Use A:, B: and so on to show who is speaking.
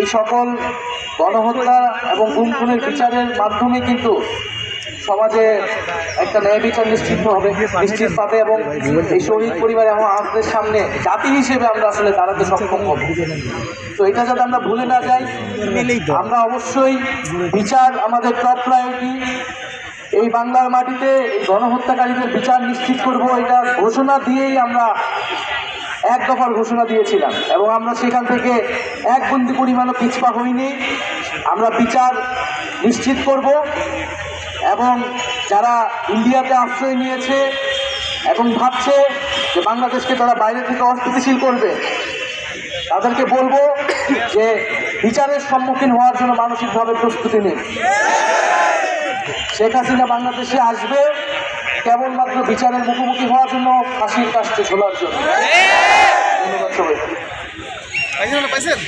A: এই সকল গণহত্যা এবং গুম খুনের বিচারের মাধ্যমে কিন্তু সমাজে একটা ন্যায় বিচার নিশ্চিত হবে, নিশ্চিত পাবে এবং এই শহীদ পরিবার এবং আমাদের সামনে জাতি হিসেবে আমরা আসলে দাঁড়াতে সক্ষম হব। তো এটা যাতে আমরা ভুলে না যাই, আমরা অবশ্যই বিচার আমাদের টপ প্রায়োরিটি এই বাংলার মাটিতে গণহত্যাকারীদের বিচার নিশ্চিত করব, এটা ঘোষণা দিয়েই আমরা এক দফার ঘোষণা দিয়েছিলাম এবং আমরা সেখান থেকে এক বন্দি পরিমাণও পিছপা হইনি। আমরা বিচার নিশ্চিত করব এবং যারা ইন্ডিয়াতে আশ্রয় নিয়েছে এবং ভাবছে যে বাংলাদেশকে তারা বাইরে থেকে অস্থিতিশীল করবে, তাদেরকে বলব যে বিচারের সম্মুখীন হওয়ার জন্য মানসিকভাবে প্রস্তুতি নিন। শেখ হাসিনা বাংলাদেশে আসবে, কেবলমাত্র বিচারের মুখোমুখি হওয়ার জন্য ফাঁসির কাজটি ঝোলার জন্য। সবাই
B: পাইছেন না পাইছেন